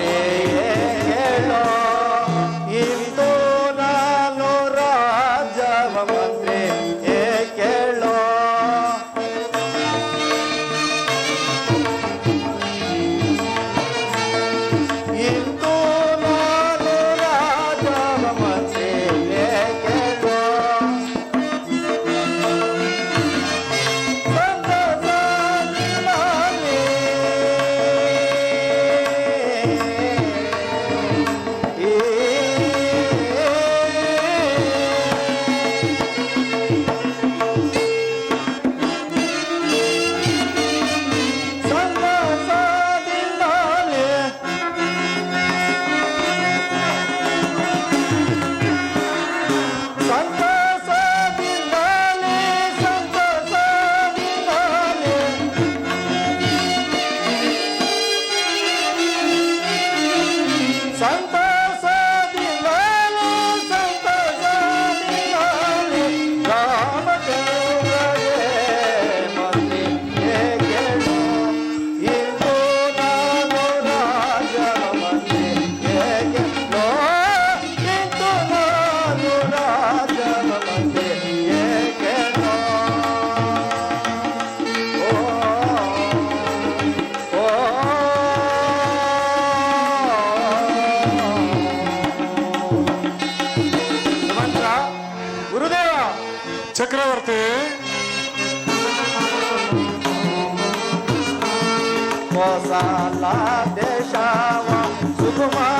Yahweh. وصلاة شاوم سكما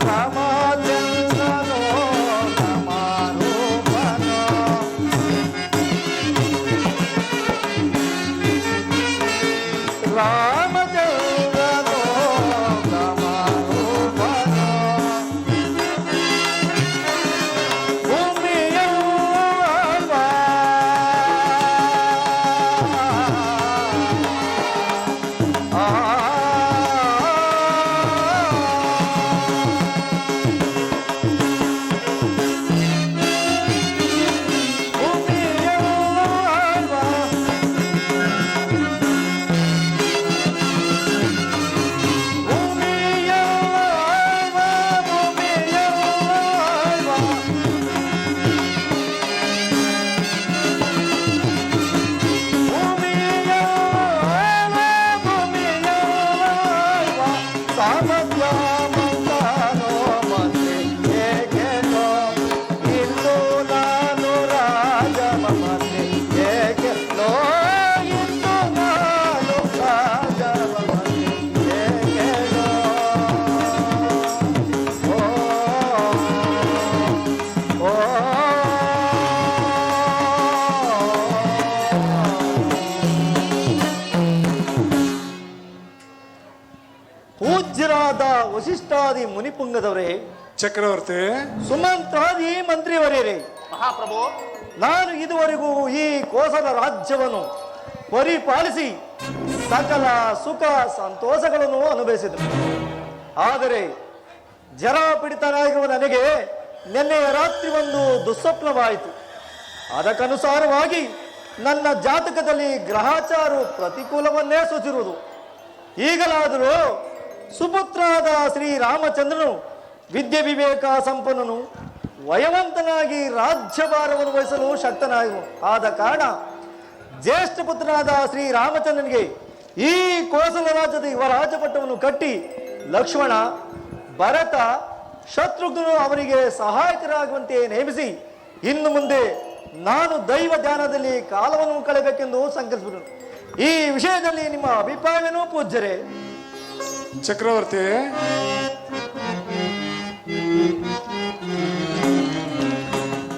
Rama. ವಸಿಷ್ಠಾದಿ ಮುನಿಪುಂಗದವರೇ ಚಕ್ರವರ್ತಿ ಸುಮಂತ್ರಾದಿ ಮಂತ್ರಿವರೇ ಮಹಾಪ್ರಭು ನಾನು ಇದುವರೆಗೂ ಈ ಕೋಸಲ ರಾಜ್ಯವನ್ನು ಪರಿಪಾಲಿಸಿ ಸಕಲ ಸುಖ ಸಂತೋಷಗಳನ್ನು ಅನುಭವಿಸಿದರು ಆದರೆ ಜರ ಪೀಡಿತನಾಗಿರುವ ನನಗೆ ನಿನ್ನೆಯ ರಾತ್ರಿ ಒಂದು ದುಸ್ವಪ್ನವಾಯಿತು. ಅದಕ್ಕನುಸಾರವಾಗಿ ನನ್ನ ಜಾತಕದಲ್ಲಿ ಗ್ರಹಾಚಾರು ಪ್ರತಿಕೂಲವನ್ನೇ ಸೂಚಿರುವುದು ಈಗಲಾದರೂ ಸುಪುತ್ರಾದ ಶ್ರೀರಾಮಚಂದ್ರನು ವಿದ್ಯೆ ವಿವೇಕ ಸಂಪನ್ನನು ವಯವಂತನಾಗಿ ರಾಜ್ಯಭಾರವನ್ನು ವಹಿಸಲು ಶಕ್ತನಾಗ ಆದ ಕಾರಣ ಜ್ಯೇಷ್ಠ ಪುತ್ರನಾದ ಶ್ರೀರಾಮಚಂದ್ರನಿಗೆ ಈ ಕೋಸಲ ರಾಜ್ಯದ ಯುವರಾಜ ರಾಜಪಟ್ಟವನ್ನು ಕಟ್ಟಿ ಲಕ್ಷ್ಮಣ, ಭರತ ಶತ್ರುಘ್ನನು ಅವರಿಗೆ ಸಹಾಯಕರಾಗುವಂತೆ ನೇಮಿಸಿ ಇನ್ನು ಮುಂದೆ ನಾನು ದೈವ ಧ್ಯಾನದಲ್ಲಿ ಕಾಲವನ್ನು ಕಳೆಯಬೇಕೆಂದು ಸಂಕಲ್ಪಿಸಿದರು ಈ ವಿಷಯದಲ್ಲಿ ನಿಮ್ಮ ಅಭಿಪ್ರಾಯವೇನೂ ಪೂಜ್ಯರೇ? ಚಕ್ರವರ್ತಿ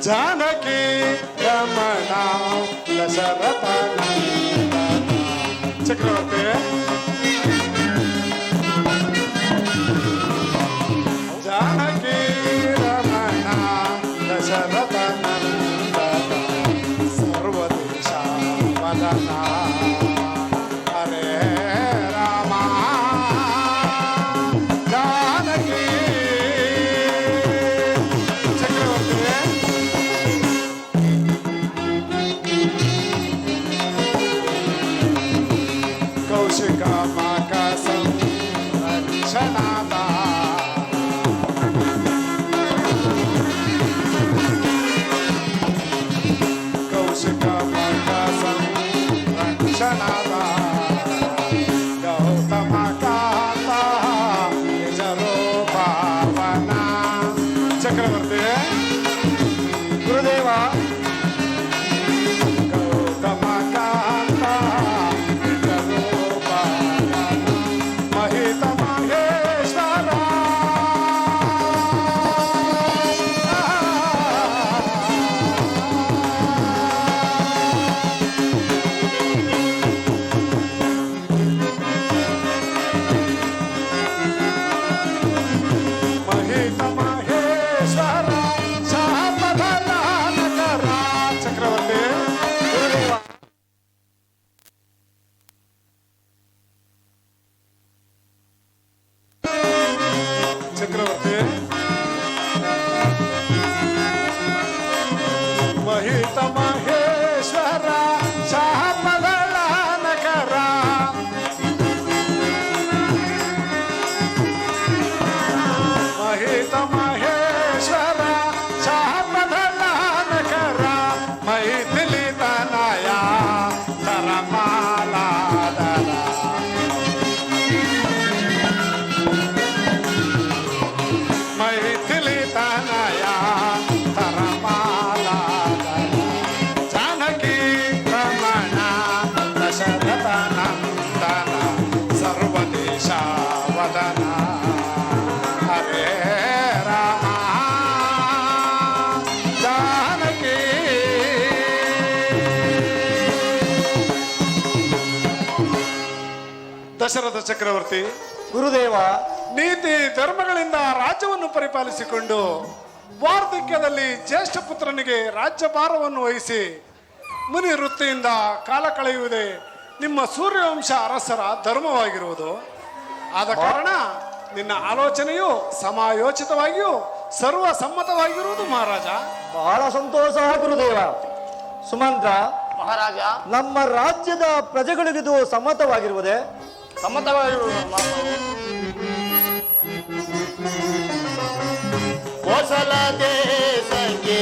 ಜಾನಕಿ ರಮಣ ದಶರಥ ಚಕ್ರವರ್ತಿ ದಶರಥ ಚಕ್ರವರ್ತಿ ಗುರುದೇವ ನೀತಿ ಧರ್ಮಗಳಿಂದ ರಾಜ್ಯವನ್ನು ಪರಿಪಾಲಿಸಿಕೊಂಡು ವಾರ್ಧಕ್ಯದಲ್ಲಿ ಜ್ಯೇಷ್ಠ ಪುತ್ರನಿಗೆ ರಾಜ್ಯಭಾರವನ್ನು ವಹಿಸಿ ಮುನಿ ವೃತ್ತಿಯಿಂದ ಕಾಲ ಕಳೆಯುವುದೇ ನಿಮ್ಮ ಸೂರ್ಯವಂಶ ಅರಸರ ಧರ್ಮವಾಗಿರುವುದು. ಆದ ಕಾರಣ ನಿನ್ನ ಆಲೋಚನೆಯು ಸಮಾಯೋಚಿತವಾಗಿಯೂ ಸರ್ವ ಸಮ್ಮತವಾಗಿರುವುದು ಮಹಾರಾಜ. ಬಹಳ ಸಂತೋಷ ಗುರುದೇವ. ಸುಮಂತ್ರ ಮಹಾರಾಜ. ನಮ್ಮ ರಾಜ್ಯದ ಪ್ರಜೆಗಳಿಗಿದು ಸಮ್ಮತವಾಗಿರುವುದೇ ಸಮ್ಮತವಾಗಿರುವುದು ಕೋಸಲ ದೇಶಕ್ಕೆ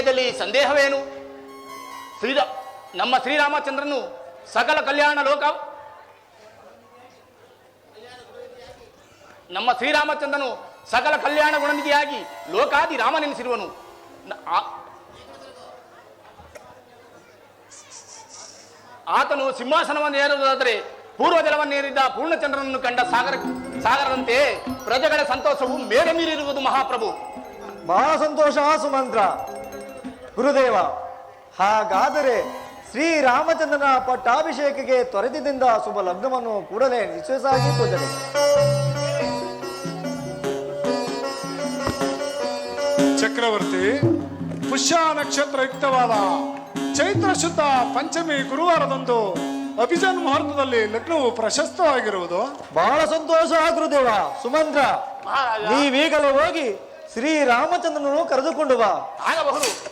ವಿಷಯದಲ್ಲಿ ಸಂದೇಹವೇನು? ಶ್ರೀರಾ ನಮ್ಮ ಶ್ರೀರಾಮಚಂದ್ರನು ಸಕಲ ಕಲ್ಯಾಣ ಲೋಕ ನಮ್ಮ ಶ್ರೀರಾಮಚಂದ್ರನು ಸಕಲ ಕಲ್ಯಾಣ ಗುಣನಿಧಿಯಾಗಿ ಲೋಕಾದಿ ರಾಮನೆನಿಸಿರುವನು. ಆತನು ಸಿಂಹಾಸನವನ್ನು ಏರುವುದಾದರೆ ಪೂರ್ವ ಜಲವನ್ನೇರಿದ್ದ ಪೂರ್ಣಚಂದ್ರನನ್ನು ಕಂಡ ಸಾಗರ ಸಾಗರದಂತೆ ಪ್ರಜೆಗಳ ಸಂತೋಷವು ಮೇರೆ ಮೀರಿರುವುದು ಮಹಾಪ್ರಭು. ಬಹಳ ಸಂತೋಷ ಸುಮಂತ್ರ. ಗುರುದೇವ. ಹಾಗಾದರೆ ಶ್ರೀರಾಮಚಂದ್ರನ ಪಟ್ಟಾಭಿಷೇಕಕ್ಕೆ ತ್ವರಿತದಿಂದ ಶುಭ ಲಗ್ನವನ್ನು ಕೂಡಲೇ ನಿಶ್ಚಯಿಸಾಗಿ ಪೂಜನೆ. ಚಕ್ರವರ್ತಿ ಪುಷ್ಯ ನಕ್ಷತ್ರ ಯುಕ್ತವಾದ ಚೈತ್ರ ಶುದ್ಧ ಪಂಚಮಿ ಗುರುವಾರದಂದು ಅಭಿಜನ್ ಮುಹೂರ್ತದಲ್ಲಿ ಲಗ್ನವು ಪ್ರಶಸ್ತವಾಗಿರುವುದು. ಬಹಳ ಸಂತೋಷ ಗುರುದೇವ ಸುಮಂತ್ರ ಮಹಾರಾಜ. ನೀವೀಗಲೇ ಹೋಗಿ ಶ್ರೀರಾಮಚಂದ್ರನನ್ನು ಕರೆದುಕೊಂಡು ಬಾ. ಆಗಬಹುದು.